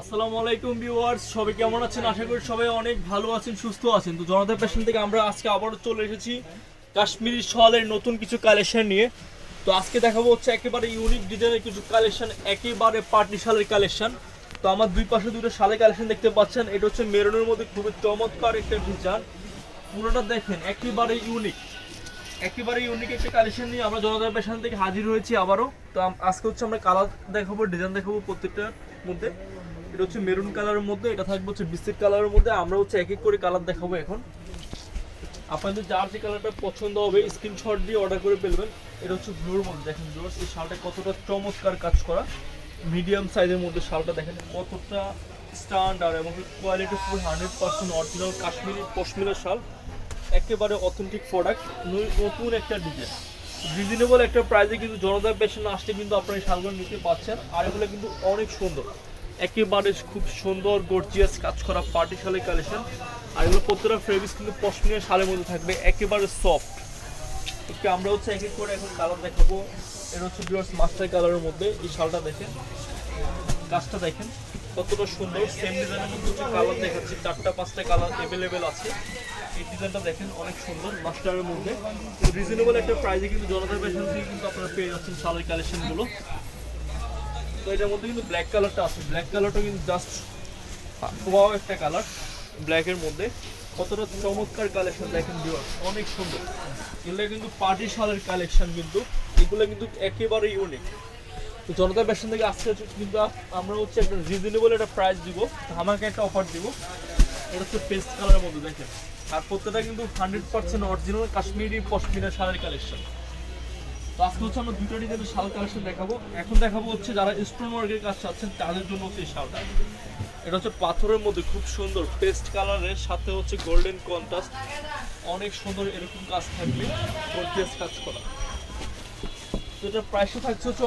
আসসালামু আলাইকুম ভিউয়ার্স, সবাই কেমন আছেন? আশা করি সবাই অনেক ভালো আছেন, সুস্থ আছেন। তো জনতা ফ্যাশন থেকে আমরা আজকে আবারও চলে এসেছি কাশ্মীরি শলের নতুন কিছু কালেকশন নিয়ে। তো আজকে দেখাবো হচ্ছে একেবারে ইউনিক ডিজাইনের কিছু কালেকশন একেবারে পার্টি শালের কালেকশন তো আমার দুই পাশে দুটো শালের কালেকশন দেখতে পাচ্ছেন। এটা হচ্ছে মেরুনের মধ্যে খুবই চমৎকার একটা ডিজাইন পুরোটা দেখেন, একেবারে ইউনিক একেবারে ইউনিক একটা কালেকশন নিয়ে আমরা জনতা পেশান থেকে হাজির হয়েছি আবারও। তো আজকে হচ্ছে আমরা কালার দেখাবো ডিজাইন দেখাবো প্রত্যেকটার মধ্যে। এটা হচ্ছে মেরুন কালারের মধ্যে, এটা থাকবে হচ্ছে বিস্কিট কালারের মধ্যে। আমরা হচ্ছে এক এক করে কালার দেখাবো এখন। আপনাদের যার যে কালারটা পছন্দ হবে স্ক্রিনশট দিয়ে অর্ডার করে ফেলবেন। এটা হচ্ছে ব্লুর মধ্যে দেখেন ভিউয়ার্স এই শালটা কতটা চমৎকার কাজ করা। মিডিয়াম সাইজের মধ্যে শালটা দেখেন কতটা স্ট্যান্ডার্ড এবং quality full hundred percent original Kashmiri pashmina shawl. একেবারে অথেন্টিক প্রোডাক্ট নতুন একটা ডিজাইন রিজনেবল একটা প্রাইসে কিন্তু জনতা পেশন আসতে কিন্তু আপনারা শালগুলো নিতে পারছেন আর এগুলো কিন্তু অনেক সুন্দর। একেবারে খুব সুন্দর গর্জিয়াস কাজ করা পার্টি শালের কালেকশন আর এগুলো প্রত্যেকটা ফেব্রিক্স কিন্তু পশমিনা শালের মধ্যে থাকবে, একেবারে সফট আমরা হচ্ছে এক এক করে এখন কালার দেখাবো। এটা হচ্ছে মাস্টার কালারের মধ্যে, এই শালটা দেখেন। কাজটা দেখেন, কতটা সুন্দর। সেম ডিজাইনের মধ্যে কালার দেখাচ্ছি। চারটা, পাঁচটা কালার অ্যাভেলেবেল আছে। এই ডিজাইনটা দেখেন, অনেক সুন্দর। মাস্টারের মধ্যে। রিজনেবল একটা প্রাইসে কিন্তু জনতা ফ্যাশন থেকে কিন্তু আপনারা পেয়ে যাচ্ছেন শালের কালেকশনগুলো তো এটার মধ্যে কিন্তু ব্ল্যাক কালারটা আছে। ব্ল্যাক কালারটা কিন্তু জাস্ট ওয়াও একটা কালার ব্ল্যাকের মধ্যে। কতটা চমৎকার কালেকশন দেখেন ভিউয়ার্স অনেক সুন্দর। এগুলো কিন্তু পার্টি শালের কালেকশন কিন্তু। এগুলো কিন্তু একেবারে ইউনিক তো জনতা ফ্যাশন থেকে আসছে কিন্তু আমরা হচ্ছে একটা রিজনেবল একটা প্রাইস দিব আমাকে একটা অফার দিব। এটা হচ্ছে পেস্ট কালারের মধ্যে, দেখেন। আর প্রত্যেকটা কিন্তু hundred percent original Kashmiri pashmina শালের collection তো আজকে হচ্ছে আমরা দুটো ডিজাইনের শাল কালেকশন দেখাবো। এখন দেখাবো হচ্ছে যারা স্টোন ওয়ার্কের কাজ চাচ্ছেন তাদের জন্য হচ্ছে এই শালটা। এটা হচ্ছে পাথরের মধ্যে খুব সুন্দর পেস্ট কালারের সাথে হচ্ছে গোল্ডেন কন্ট্রাস্ট অনেক সুন্দর এরকম কাজ থাকবে। গর্জিয়াস কাজ করা। তো এটার প্রাইসও থাকছে হচ্ছে